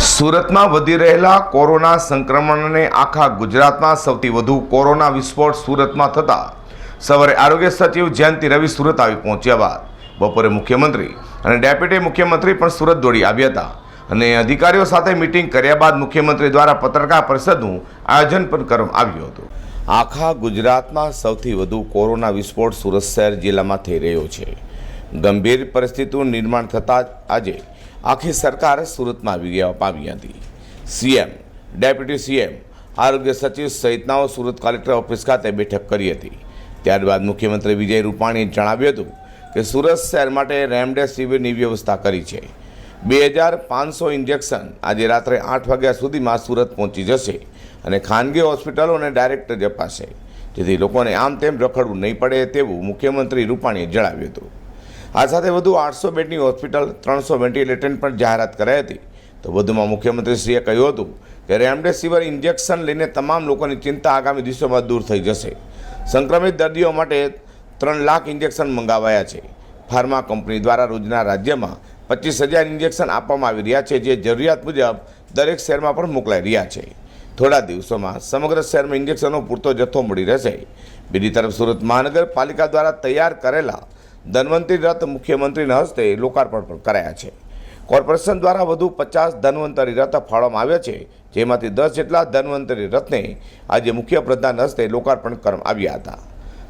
સુરતમાં વધી રહેલા કોરોના સંક્રમણને આખા ગુજરાતમાં સૌથી વધુ કોરોના વિસ્ફોટ સુરતમાં થતા. સવારે આરોગ્ય સચિવ જયંતિ રવિ સુરત આવી પહોંચ્યા બાદ. બપોરે મુખ્યમંત્રી અને ડેપ્યુટી મુખ્યમંત્રી પણ સુરત દોડી આવ્યા હતા. અને અધિકારીઓ સાથે મિટિંગ કર્યા બાદ મુખ્યમંત્રી દ્વારા પત્રકાર પરિષદનું આયોજન પણ કરવામાં આવ્યું હતું. આખા ગુજરાતમાં સૌથી વધુ કોરોના વિસ્ફોટ સુરત શહેર જિલ્લામાં થઈ રહ્યો છે. ગંભીર પરિસ્થિતિનું નિર્માણ થતાં આજે આખી સરકાર સુરતમાં આવી પામી હતી. સીએમ, ડેપ્યુટી સીએમ, આરોગ્ય સચિવ સહિતનાઓ સુરત કલેક્ટર ઓફિસ ખાતે બેઠક કરી હતી. ત્યારબાદ મુખ્યમંત્રી વિજય રૂપાણીએ જણાવ્યું હતું કે સુરત શહેર માટે રેમડેસિવિરની વ્યવસ્થા કરી છે. બે હજાર પાંચસો ઇન્જેક્શન આજે રાત્રે આઠ વાગ્યા સુધીમાં સુરત પહોંચી જશે અને ખાનગી હોસ્પિટલોને ડાયરેક્ટ જ અપાશે. જેથી લોકોને આમ તેમ રખડવું નહીં પડે તેવું મુખ્યમંત્રી રૂપાણીએ જણાવ્યું હતું. આ સાથે વધુ આઠસો બેડની હોસ્પિટલ, ત્રણસો વેન્ટિલેટરની પણ જાહેરાત કરાઈ હતી. તો વધુમાં મુખ્યમંત્રીશ્રીએ કહ્યું હતું કે રેમડેસિવિર ઇન્જેક્શન લઈને તમામ લોકોની ચિંતા આગામી દિવસોમાં દૂર થઈ જશે. સંક્રમિત દર્દીઓ માટે ત્રણ લાખ ઇન્જેક્શન મંગાવાયા છે. ફાર્મા કંપની દ્વારા રોજના રાજ્યમાં પચીસ હજાર ઇન્જેક્શન આપવામાં આવી રહ્યા છે, જે જરૂરિયાત મુજબ દરેક શહેરમાં પણ મોકલાઈ રહ્યા છે. થોડા દિવસોમાં સમગ્ર શહેરમાં ઇન્જેક્શનનો પૂરતો જથ્થો મળી રહેશે. બીજી તરફ સુરત મહાનગરપાલિકા દ્વારા તૈયાર કરેલા ધન્વંતરી રથ મુખ્યમંત્રીના હસ્તે લોકાર્પણ પણ કરાયા છે. કોર્પોરેશન દ્વારા વધુ પચાસ ધન્વંતરી રથ ફાળવામાં આવ્યા છે, જેમાંથી દસ જેટલા ધન્વંતરી રથને આજે મુખ્યપ્રધાન હસ્તે લોકાર્પણ કરવામાં આવ્યા હતા.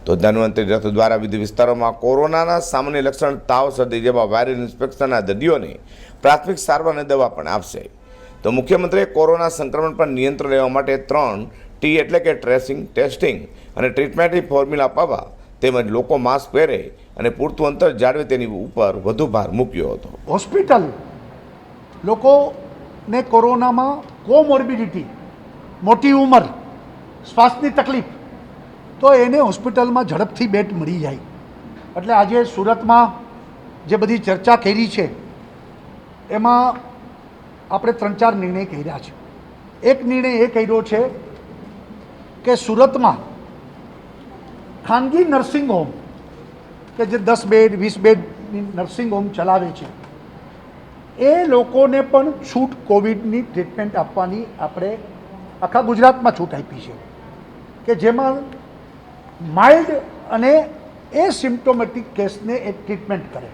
તો ધન્વંતરી રથ દ્વારા વિવિધ વિસ્તારોમાં કોરોનાના સામાન્ય લક્ષણ, તાવ, શરદી જેવા વાયરલ ઇન્સ્પેક્શનના દર્દીઓને પ્રાથમિક સારવાર દવા પણ આપશે. તો મુખ્યમંત્રીએ કોરોના સંક્રમણ પર નિયંત્રણ લેવા માટે ત્રણ ટી એટલે કે ટ્રેસિંગ, ટેસ્ટિંગ અને ટ્રીટમેન્ટની ફોર્મ્યુલા અપાવવા તેમજ લોકો માસ્ક પહેરે અને પૂરતું અંતર જાળવે તેની ઉપર વધુ ભાર મૂક્યો હતો. હોસ્પિટલ લોકોને કોરોનામાં કોમોર્બિડિટી, મોટી ઉંમર, શ્વાસની તકલીફ, તો એને હોસ્પિટલમાં ઝડપથી બેડ મળી જાય. એટલે આજે સુરતમાં જે બધી ચર્ચા કરી છે, એમાં આપણે ત્રણ ચાર નિર્ણય કર્યા છે. એક નિર્ણય એ કર્યો છે કે સુરતમાં ખાનગી નર્સિંગ હોમ કે જે દસ બેડ, વીસ બેડની નર્સિંગ હોમ ચલાવે છે. એ લોકોને પણ છૂટ કોવિડની ટ્રીટમેન્ટ આપવાની આપણે આખા ગુજરાતમાં છૂટ આપી છે. કે જેમાં માઇલ્ડ અને એ સિમ્ટોમેટિક કેસને એ ટ્રીટમેન્ટ કરે.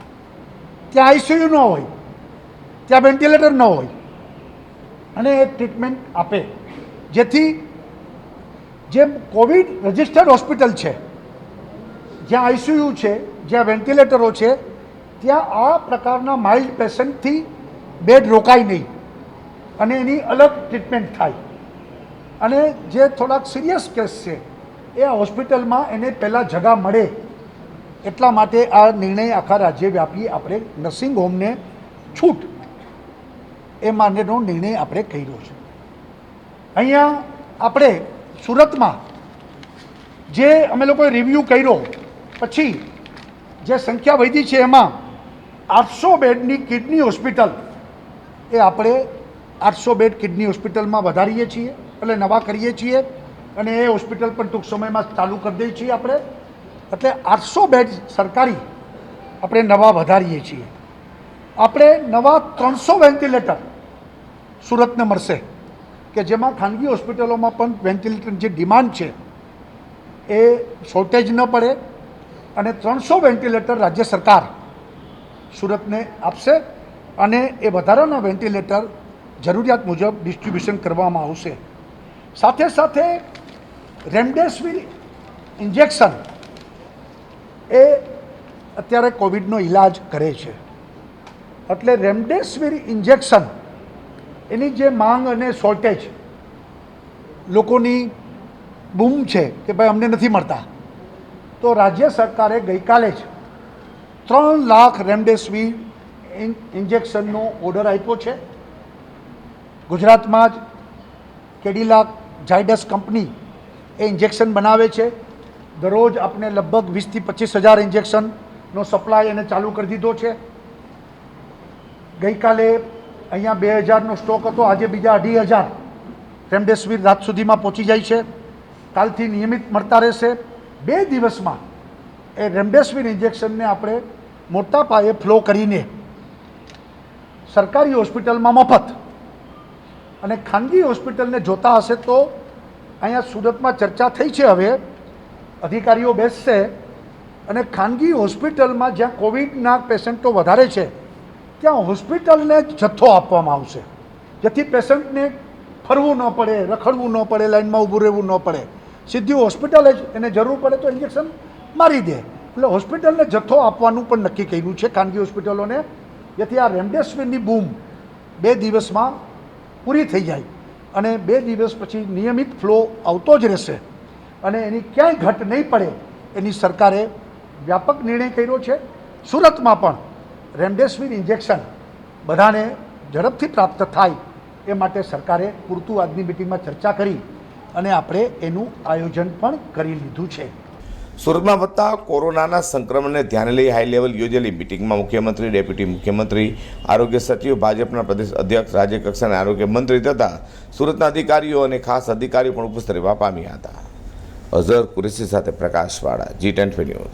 ત્યાં આઈસીયુ ન હોય, ત્યાં વેન્ટિલેટર ન હોય, અને એ ટ્રીટમેન્ટ આપે. જેથી જેમ કોવિડ રજિસ્ટર્ડ હોસ્પિટલ છે જ્યાં આઈસીયુ છે, જ્યાં વેન્ટિલેટરો છે, ત્યાં આ પ્રકારના માઇલ્ડ પેશન્ટથી બેડ રોકાય નહીં અને એની અલગ ટ્રીટમેન્ટ થાય. અને જે થોડાક સિરિયસ કેસ છે, એ હોસ્પિટલમાં એને પહેલાં જગા મળે એટલા માટે આ નિર્ણય આખા રાજ્યવ્યાપી આપણે નર્સિંગ હોમને છૂટ એ માટેનો નિર્ણય આપણે કર્યો છે. અહીંયા આપણે સુરતમાં જે અમે લોકોએ રિવ્યૂ કર્યો પછી જે સંખ્યા વધી છે એમાં આઠસો બેડની કિડની હોસ્પિટલ એ આપણે આઠસો બેડ કિડની હોસ્પિટલમાં વધારીએ છીએ એટલે નવા કરીએ છીએ અને એ હોસ્પિટલ પણ ટૂંક સમયમાં ચાલુ કરી દઈએ છીએ આપણે. એટલે આઠસો બેડ સરકારી આપણે નવા વધારીએ છીએ. આપણે નવા ત્રણસો વેન્ટિલેટર સુરતને મળશે કે જેમાં ખાનગી હોસ્પિટલોમાં પણ વેન્ટિલેટરની જે ડિમાન્ડ છે એ શોર્ટેજ ન પડે અને ત્રણસો વેન્ટિલેટર રાજ્ય સરકાર સુરતને આપશે અને એ વધારાના વેન્ટિલેટર જરૂરિયાત મુજબ ડિસ્ટ્રીબ્યુશન કરવામાં આવશે. સાથે સાથે રેમડેસિવિર ઇન્જેક્શન એ અત્યારે કોવિડનો ઈલાજ કરે છે. એટલે રેમડેસિવિર ઇન્જેક્શન એની જે માંગ અને શોર્ટેજ લોકોની બૂમ છે કે ભાઈ અમને નથી મળતા. તો રાજ્ય સરકારે ગઈકાલે જ ત્રણ લાખ રેમડેસિવીર ઇન્જેક્શનનો ઓર્ડર આપ્યો છે. ગુજરાતમાં જ કેડિલા ઝાયડસ કંપની એ ઇન્જેક્શન બનાવે છે. દરરોજ આપણે લગભગ વીસથી પચીસ હજાર ઇન્જેક્શનનો સપ્લાય એને ચાલુ કરી દીધો છે. ગઈકાલે અહીંયા બે હજારનો સ્ટોક હતો, આજે બીજા અઢી હજાર રેમડેસિવીર રાત સુધીમાં પહોંચી જાય છે. કાલથી નિયમિત મળતા રહેશે. બે દિવસમાં એ રેમડેસિવિર ઇન્જેક્શનને આપણે મોટા પાયે ફ્લો કરીને સરકારી હોસ્પિટલમાં મફત અને ખાનગી હોસ્પિટલને જોતા હશે તો અહીંયા સુરતમાં ચર્ચા થઈ છે હવે. અધિકારીઓ બેસશે અને ખાનગી હોસ્પિટલમાં જ્યાં કોવિડના પેશન્ટો વધારે છે, ત્યાં હોસ્પિટલને જથ્થો આપવામાં આવશે. જેથી પેશન્ટને ફરવું ન પડે, રખડવું ન પડે લાઇનમાં ઊભું રહેવું ન પડે. સીધી હોસ્પિટલે જ એને જરૂર પડે તો ઇન્જેક્શન મારી દે. એટલે હોસ્પિટલને જથ્થો આપવાનું પણ નક્કી કર્યું છે ખાનગી હોસ્પિટલોને જેથી આ રેમડેસિવિરની બૂમ બે દિવસમાં પૂરી થઈ જાય અને બે દિવસ પછી નિયમિત ફ્લો આવતો જ રહેશે. અને એની ક્યાંય ઘટ નહીં પડે એની સરકારે વ્યાપક નિર્ણય કર્યો છે. સુરતમાં પણ રેમડેસિવિર ઇન્જેક્શન બધાને ઝડપથી પ્રાપ્ત થાય એ માટે સરકારે પૂરતું આજની મિટિંગમાં ચર્ચા કરી. અને આપણે એનું આયોજન પણ કરી લીધું છે. સુરતમાં વધતા કોરોનાના સંક્રમણને ધ્યાને લઈ હાઈ લેવલ યોજેલી મિટિંગમાં મુખ્યમંત્રી ડેપ્યુટી મુખ્યમંત્રી, આરોગ્ય સચિવ, ભાજપના પ્રદેશ અધ્યક્ષ, રાજ્ય કક્ષાના આરોગ્ય મંત્રી તથા સુરતના અધિકારીઓ અને ખાસ અધિકારીઓ પણ ઉપસ્થિત રહેવા પામ્યા હતા. અઝર કુરેશી સાથે પ્રકાશવાળા જી ટેન્ટ ન્યૂઝ